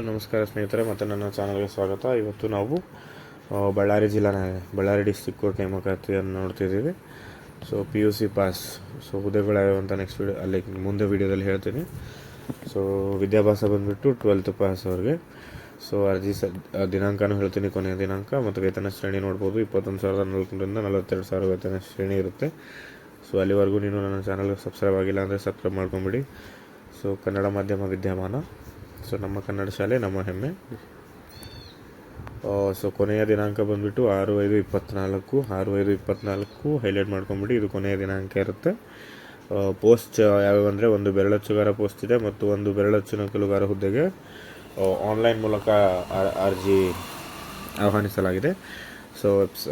ನಮಸ್ಕಾರ ಸ್ನೇಹಿತರೆ, ಮತ್ತು ನನ್ನ ಚಾನಲ್ಗೆ ಸ್ವಾಗತ. ಇವತ್ತು ನಾವು ಬಳ್ಳಾರಿ ಜಿಲ್ಲಾನ, ಬಳ್ಳಾರಿ ಡಿಸ್ಟಿಕ್ ಕೋರ್ಟ್ ನೇಮಕಾತಿಯನ್ನು ನೋಡ್ತಿದ್ದೀವಿ so P U C pass so, ಹುದ್ದೆಗಳು ಯಾವ್ಯಾವ ಅಂತ ನೆಕ್ಸ್ಟ್ ವಿಡಿಯೋ ಅಲ್ಲಿ ಮುಂದೆ ವಿಡಿಯೋದಲ್ಲಿ ಹೇಳ್ತೀನಿ. ಸೊ, ವಿದ್ಯಾಭ್ಯಾಸ ಬಂದುಬಿಟ್ಟು ಟ್ವೆಲ್ತ್ ಪಾಸ್ ಅವ್ರಿಗೆ. ಸೊ, ಅರ್ಜಿ ಸ, ದಿನಾಂಕನೂ ಹೇಳ್ತೀನಿ, ಕೊನೆಯ ದಿನಾಂಕ, ಮತ್ತು ವೇತನ ಶ್ರೇಣಿ ನೋಡ್ಬೋದು. ಇಪ್ಪತ್ತೊಂದು ಸಾವಿರದ ನಲ್ವತ್ತರಿಂದ ನಲವತ್ತೆರಡು ಸಾವಿರ ವೇತನ ಶ್ರೇಣಿ ಇರುತ್ತೆ. ಸೊ, ಅಲ್ಲಿವರೆಗೂ ನೀನು ನನ್ನ ಚಾನಲ್ಗೆ ಸಬ್ಸ್ಕ್ರೈಬ್ ಆಗಿಲ್ಲ ಅಂದರೆ ಸಬ್ಸ್ಕ್ರೈಬ್ ಮಾಡ್ಕೊಂಬಿಡಿ. ಸೊ, ಕನ್ನಡ ಮಾಧ್ಯಮ ವಿದ್ಯಮಾನ. ಸೊ ನಮ್ಮ ಕನ್ನಡ ಶಾಲೆ, ನಮ್ಮ ಹೆಮ್ಮೆ. ಸೊ ಕೊನೆಯ ದಿನಾಂಕ ಬಂದುಬಿಟ್ಟು ಆರು, ಐದು ಇಪ್ಪತ್ತ್ನಾಲ್ಕು ಆರು, ಐದು ಇಪ್ಪತ್ತ್ನಾಲ್ಕು ಹೈಲೈಟ್ ಮಾಡ್ಕೊಂಬಿಟ್ಟು ಇದು ಕೊನೆಯ ದಿನಾಂಕ ಇರುತ್ತೆ. ಪೋಸ್ಟ್ ಯಾವ್ಯಾವ ಅಂದರೆ ಒಂದು ಬೆರಳಚ್ಚುಗಾರ ಪೋಸ್ಟ್ ಇದೆ ಮತ್ತು ಒಂದು ಬೆರಳಚ್ಚು ನಕಲುಗಾರ ಹುದ್ದೆಗೆ ಆನ್ಲೈನ್ ಮೂಲಕ ಅರ್- ಅರ್ಜಿ ಆಹ್ವಾನಿಸಲಾಗಿದೆ. ಸೊ ವೆಬ್ಸ್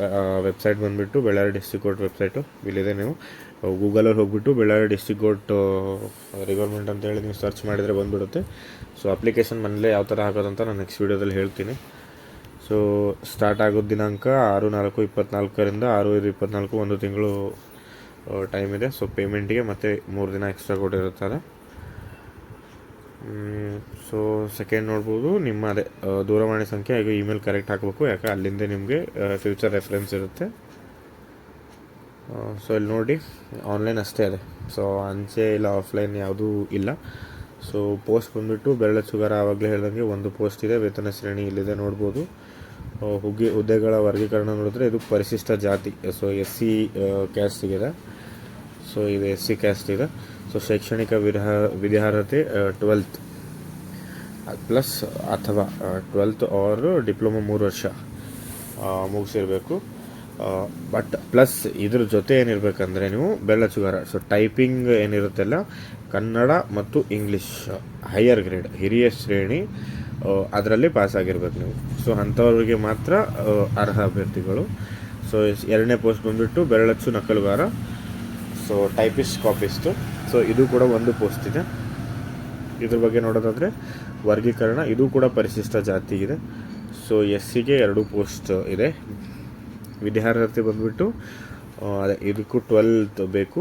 ವೆಬ್ಸೈಟ್ ಬಂದುಬಿಟ್ಟು ಬೆಳ್ಳಾರಿ ಡಿಸ್ಟಿಕ್ ಕೋರ್ಟ್ ವೆಬ್ಸೈಟು ಇಲ್ಲಿದೆ ನೀವು. ಗೂಗಲಲ್ಲಿ ಹೋಗ್ಬಿಟ್ಟು ಬೆಳ್ಳಾರಿ ಡಿಸ್ಟಿಕ್ ಕೋರ್ಟ್ ರಿಕ್ವೈರ್ಮೆಂಟ್ ಅಂತೇಳಿ ನೀವು ಸರ್ಚ್ ಮಾಡಿದರೆ ಬಂದುಬಿಡುತ್ತೆ. ಸೊ ಅಪ್ಲಿಕೇಶನ್ ಮನೇಲೆ ಯಾವ ಥರ ಆಗೋದಂತ ನಾನು ನೆಕ್ಸ್ಟ್ ವೀಡಿಯೋದಲ್ಲಿ ಹೇಳ್ತೀನಿ. ಸೊ ಸ್ಟಾರ್ಟ್ ಆಗೋ ದಿನಾಂಕ ಆರು ನಾಲ್ಕು ಇಪ್ಪತ್ನಾಲ್ಕರಿಂದ ಆರು ಐದು ಇಪ್ಪತ್ನಾಲ್ಕು ಒಂದು ತಿಂಗಳು ಟೈಮ್ ಇದೆ. ಸೊ ಪೇಮೆಂಟಿಗೆ ಮತ್ತೆ ಮೂರು ದಿನ ಎಕ್ಸ್ಟ್ರಾ ಕೊಟ್ಟಿರುತ್ತಾರೆ. ಸೊ ಸೆಕೆಂಡ್ ನೋಡ್ಬೋದು ನಿಮ್ಮ ಅದೇ ದೂರವಾಣಿ ಸಂಖ್ಯೆ ಹಾಗೂ ಇಮೇಲ್ ಕರೆಕ್ಟ್ ಹಾಕಬೇಕು. ಯಾಕೆ ಅಲ್ಲಿಂದ ನಿಮಗೆ ಫ್ಯೂಚರ್ ರೆಫರೆನ್ಸ್ ಇರುತ್ತೆ. ಸೊ ಇಲ್ಲಿ ನೋಡಿ ಆನ್ಲೈನ್ ಅಷ್ಟೇ ಅದೇ. ಸೊ ಅಂಚೆ ಇಲ್ಲ ಆಫ್ಲೈನ್ ಯಾವುದೂ ಇಲ್ಲ. ಸೊ ಪೋಸ್ಟ್ ಬಂದುಬಿಟ್ಟು ಬೆರಳಚ್ಚುಗಾರ ಆವಾಗಲೇ ಹೇಳ್ದಂಗೆ ಒಂದು ಪೋಸ್ಟ್ ಇದೆ, ವೇತನ ಶ್ರೇಣಿ ಇಲ್ಲಿದೆ ನೋಡ್ಬೋದು. ಹುಗ್ಗೆ, ಹುದ್ದೆಗಳ ವರ್ಗೀಕರಣ ನೋಡಿದ್ರೆ ಇದು ಪರಿಶಿಷ್ಟ ಜಾತಿ. ಸೊ ಎಸ್ ಸಿ ಕ್ಯಾಸ್ಟಿಗಿದೆ ಸೊ ಇದು ಎಸ್ ಸಿ ಕ್ಯಾಸ್ಟ್ ಇದೆ. ಸೊ ಶೈಕ್ಷಣಿಕ ವಿರಹ, ವಿದ್ಯಾರ್ಹತೆ ಟ್ವೆಲ್ತ್ ಪ್ಲಸ್ ಅಥವಾ ಟ್ವೆಲ್ತ್ ಆರ್ ಡಿಪ್ಲೊಮಾ ಮೂರು ವರ್ಷ ಮುಗಿಸಿರಬೇಕು. ಬಟ್ ಪ್ಲಸ್ ಇದ್ರ ಜೊತೆ ಏನಿರಬೇಕಂದ್ರೆ ನೀವು ಬೆಳ್ಳಚುಗಾರ ಸೊ ಟೈಪಿಂಗ್ ಏನಿರುತ್ತಲ್ಲ, ಕನ್ನಡ ಮತ್ತು ಇಂಗ್ಲೀಷ್ ಹೈಯರ್ ಗ್ರೇಡ್ ಹಿರಿಯ ಶ್ರೇಣಿ ಅದರಲ್ಲಿ ಪಾಸ್ ಆಗಿರ್ಬೇಕು ನೀವು. ಸೊ ಅಂಥವ್ರಿಗೆ ಮಾತ್ರ ಅರ್ಹ ಅಭ್ಯರ್ಥಿಗಳು. ಸೊ ಎರಡನೇ ಪೋಸ್ಟ್ ಬಂದುಬಿಟ್ಟು ಬೆರಳಚ್ಚು ನಕಲುಗಾರ. ಸೊ ಟೈಪಿಸ್ಟ್ ಕಾಪಿಸ್ಟು ಸೊ ಇದು ಕೂಡ ಒಂದು ಪೋಸ್ಟ್ ಇದೆ. ಇದ್ರ ಬಗ್ಗೆ ನೋಡೋದಾದರೆ ವರ್ಗೀಕರಣ, ಇದು ಕೂಡ ಪರಿಶಿಷ್ಟ ಜಾತಿ ಇದೆ. ಸೊ ಎಸ್ ಸಿಗೆ ಎರಡು ಪೋಸ್ಟ್ ಇದೆ. ವಿದ್ಯಾರ್ಹತೆ ಬಂದುಬಿಟ್ಟು ಅದೇ ಇದಕ್ಕೂ ಟ್ವೆಲ್ತ್ ಬೇಕು.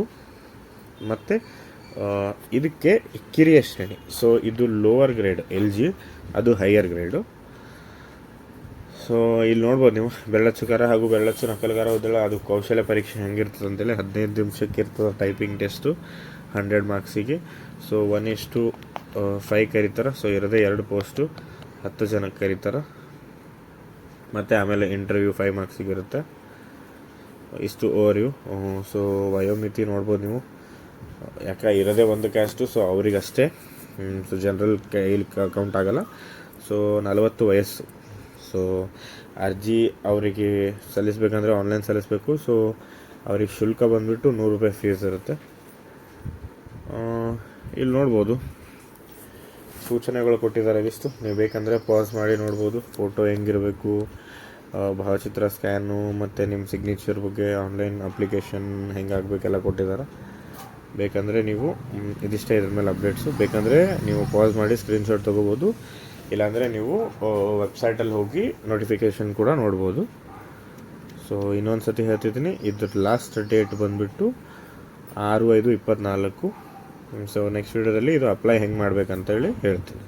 ಮತ್ತು ಇದಕ್ಕೆ ಕಿರಿಯ ಶ್ರೇಣಿ. ಸೊ ಇದು ಲೋವರ್ ಗ್ರೇಡ್ ಎಲ್ ಜಿ ಅದು ಹೈಯರ್ ಗ್ರೇಡು ಸೊ ಇಲ್ಲಿ ನೋಡ್ಬೋದು ನೀವು ಬೆಳ್ಳಚ್ಚುಕಾರ ಹಾಗೂ ಬೆರಳಚ್ಚು ನಕಲುಗಾರ ಹೋದಳ ಅದು ಕೌಶಲ್ಯ ಪರೀಕ್ಷೆ ಹೆಂಗಿರ್ತದೆ ಅಂತೇಳಿ ಹದಿನೈದು ನಿಮಿಷಕ್ಕೆ ಇರ್ತದೆ ಟೈಪಿಂಗ್ ಟೆಸ್ಟು ಹಂಡ್ರೆಡ್ ಮಾರ್ಕ್ಸಿಗೆ ಸೊ ಒನ್ ಇಷ್ಟು ಫೈವ್ ಕರೀತಾರೆ. ಸೊ ಇರೋದೇ ಎರಡು ಪೋಸ್ಟು ಹತ್ತು ಜನಕ್ಕೆ ಕರೀತಾರೆ. ಮತ್ತು ಆಮೇಲೆ ಇಂಟರ್ವ್ಯೂ ಫೈವ್ ಮಾರ್ಕ್ಸಿಗೆ ಇರುತ್ತೆ. ಇಷ್ಟು ಓವರ್ ಯು ಸೊ ವಯೋಮಿತಿ ನೋಡ್ಬೋದು ನೀವು. ಯಾಕೆ ಇರೋದೇ ಒಂದು ಕ್ಯಾಸ್ಟು ಸೊ ಅವರಿಗಷ್ಟೇ. ಸೊ ಜನರಲ್ ಕೈಲಿ ಕೌಂಟ್ ಆಗಲ್ಲ. ಸೊ ನಲವತ್ತು ವಯಸ್ಸು. ಸೊ ಅರ್ಜಿ ಅವರಿಗೆ ಸಲ್ಲಿಸಬೇಕಂದ್ರೆ ಆನ್ಲೈನ್ ಸಲ್ಲಿಸಬೇಕು. ಸೊ ಅವ್ರಿಗೆ ಶುಲ್ಕ ಬಂದುಬಿಟ್ಟು ನೂರು ರೂಪಾಯಿ ಫೀಸ್ ಇರುತ್ತೆ. ಇಲ್ಲಿ ನೋಡ್ಬೋದು. ಸೂಚನೆಗಳು ಕೊಟ್ಟಿದ್ದಾರೆ ಇಷ್ಟು ನೀವು ಬೇಕಂದರೆ ಪಾಸ್ ಮಾಡಿ ನೋಡ್ಬೋದು. ಫೋಟೋ ಹೆಂಗಿರಬೇಕು ಭಾವಚಿತ್ರ ಸ್ಕ್ಯಾನು ಮತ್ತು ನಿಮ್ಮ ಸಿಗ್ನೇಚರ್ ಬಗ್ಗೆ ಆನ್ಲೈನ್ ಅಪ್ಲಿಕೇಶನ್ ಹೆಂಗಾಗಬೇಕೆಲ್ಲ ಕೊಟ್ಟಿದ್ದಾರೆ. ಬೇಕಂದರೆ ನೀವು ಇದಿಷ್ಟೇ ಇದ್ರ ಮೇಲೆ ಅಪ್ಡೇಟ್ಸು ಬೇಕಂದರೆ ನೀವು ಪಾಸ್ ಮಾಡಿ ಸ್ಕ್ರೀನ್ಶಾಟ್ ತೊಗೋಬೋದು. ಇಲ್ಲಾಂದರೆ ನೀವು ವೆಬ್ಸೈಟಲ್ಲಿ ಹೋಗಿ ನೋಟಿಫಿಕೇಷನ್ ಕೂಡ ನೋಡ್ಬೋದು. ಸೊ ಇನ್ನೊಂದು ಸತಿ ಹೇಳ್ತಿದ್ದೀನಿ, ಇದ್ರ ಲಾಸ್ಟ್ ಡೇಟ್ ಬಂದುಬಿಟ್ಟು ಆರು ಐದು ಇಪ್ಪತ್ತ್ನಾಲ್ಕು ಸೊ ನೆಕ್ಸ್ಟ್ ವೀಡಿಯೋದಲ್ಲಿ ಇದು ಅಪ್ಲೈ ಹೆಂಗೆ ಮಾಡ್ಬೇಕಂತೇಳಿ ಹೇಳ್ತೀನಿ.